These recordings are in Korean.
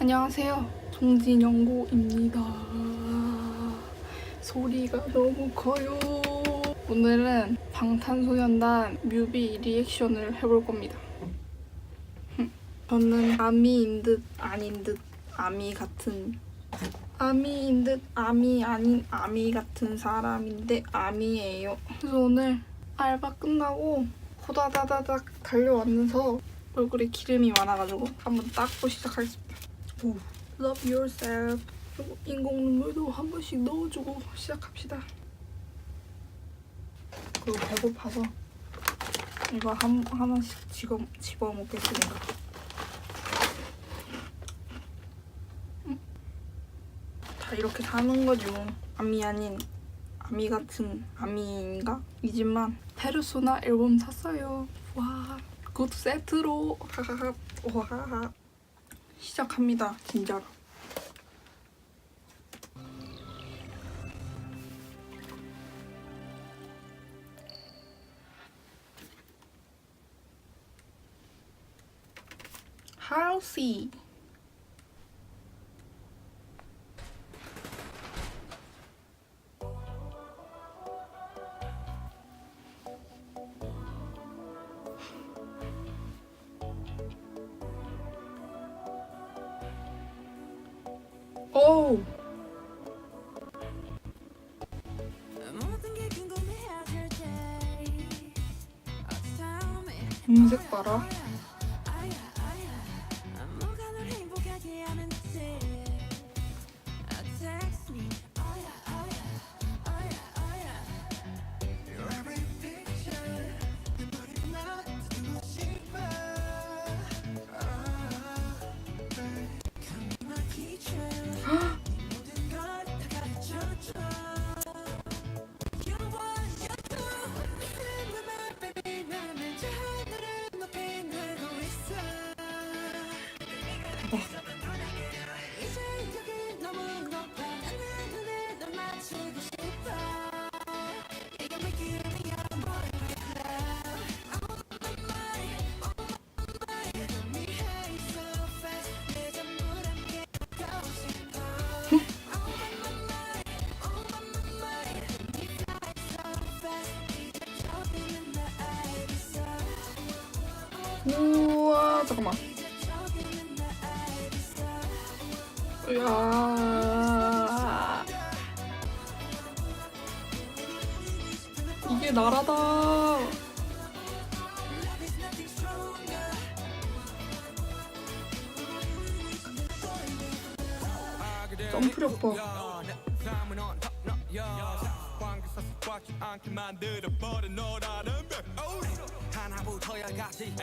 안녕하세요. 정진영고입니다. 소리가 너무 커요. 오늘은 방탄소년단 뮤비 리액션을 해볼 겁니다. 저는 아미인 듯 아닌 듯 아미 같은 아미인 듯 아미 아닌 아미 같은 사람인데 아미예요. 그래서 오늘 알바 끝나고 호다다다닥 달려왔면서 얼굴에 기름이 많아가지고 한번 닦고 시작하겠습니다. 오, love yourself. 그리고 인공 눈물도 한 번씩 넣어주고 시작합시다. 그리고 배고파서 이거 한 하나씩 집어 집어 먹겠습니다. 음. 다 이렇게 사는 뭐. 아미 아닌 아미 같은 아미인가? 이지만 페르소나 앨범 샀어요. 와, 그것도 세트로 와하하 시작합니다. 진짜로. 하우시 어쩌면 음색 봐라. 잠깐만. 이제 저기는 나 알겠어 이야. 이게 나라다. 점프력 봐. 하나부터야 같이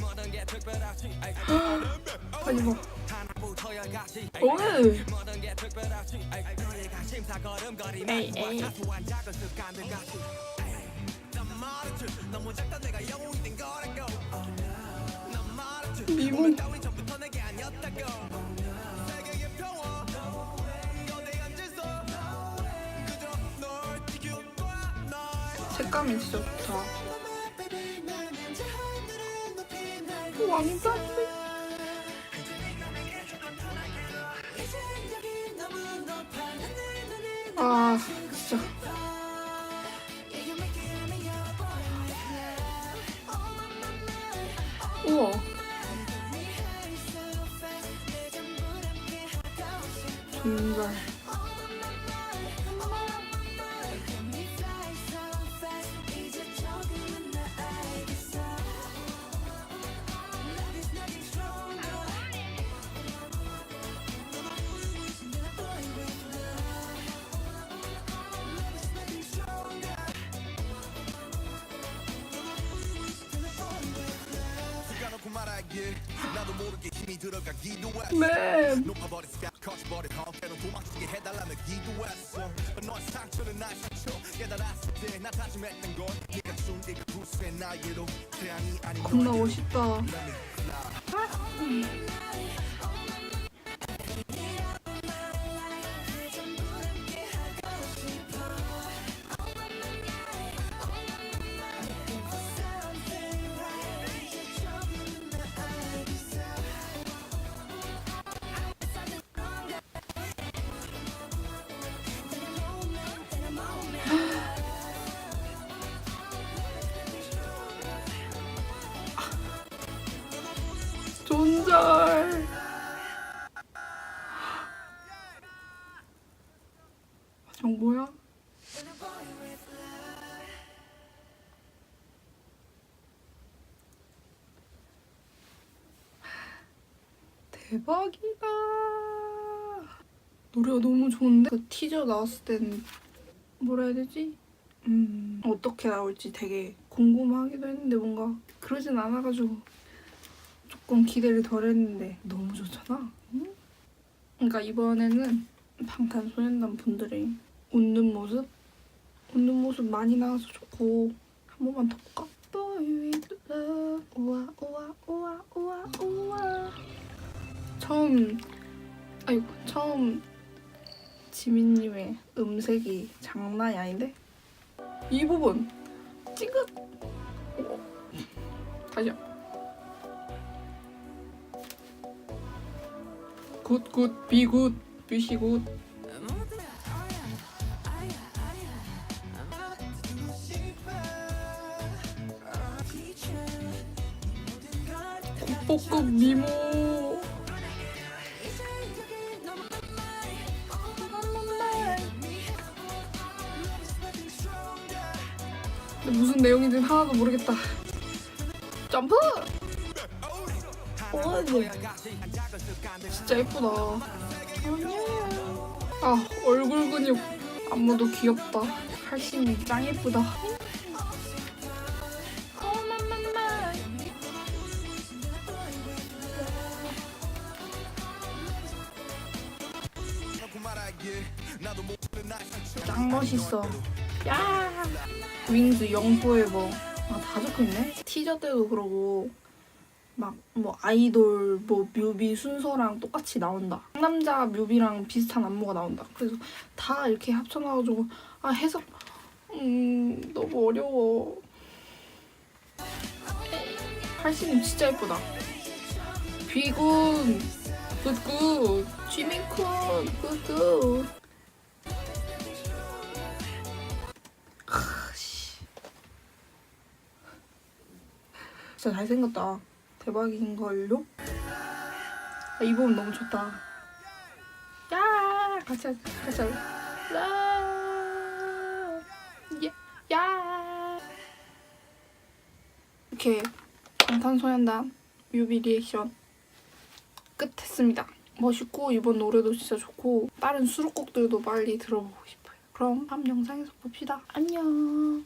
모든 게 특별하지. 하나부터야 같이. 모든 게 특별하지. 너희가 심사 걸음걸이만 에이, 에이. 사소한 작은 습관들 같이. 너무 작다 내가 영웅이 된 거라고. 난 말했지 미국. 색감이 진짜 좋다. 널아 진짜. Yeah, you 닌 겁나 너에게로 멋있다. 손절. 정보야? 대박이다. 노래가 너무 좋은데? 그 티저 나왔을 땐 뭐라 해야 되지? 음, 어떻게 나올지 되게 궁금하기도 했는데 뭔가 그러진 않아가지고 조금 기대를 덜 했는데 너무 좋잖아. 응? 그러니까 이번에는 방탄소년단 분들의 웃는 모습 웃는 모습 많이 나와서 좋고 한 번만 더 볼까? 우와 우와 우와 우와 우와 처음 아이고 처음 지민님의 음색이 장난이 아닌데 이 부분 찌긋 오. 다시요 굿굿 비굿 비시굿. 볶음 미모. 근데 무슨 내용인지 하나도 모르겠다. 점프 오 진짜 예쁘다. 아 얼굴 근육 안무도 귀엽다. 팔심이 짱 예쁘다. 짱 멋있어. 야 윙즈 영포에버. 아, 다 적혀있네. 티저 때도 그러고 막 뭐 아이돌 뭐 뮤비 순서랑 똑같이 나온다. 상남자 뮤비랑 비슷한 안무가 나온다. 그래서 다 이렇게 합쳐놔가지고 아 해석 음 너무 어려워. 팔씨름 진짜 예쁘다. 비군 굿굿 지민쿤 굿굿 씨. 진짜 잘생겼다. 대박인걸요? 아, 이 부분 너무 좋다. 야 같이 하자. 같이. 라. 예. 야. 이렇게 방탄소년단 뮤비 리액션 끝 했습니다. 멋있고 이번 노래도 진짜 좋고 다른 수록곡들도 빨리 들어보고 싶어요. 그럼 다음 영상에서 봅시다. 안녕.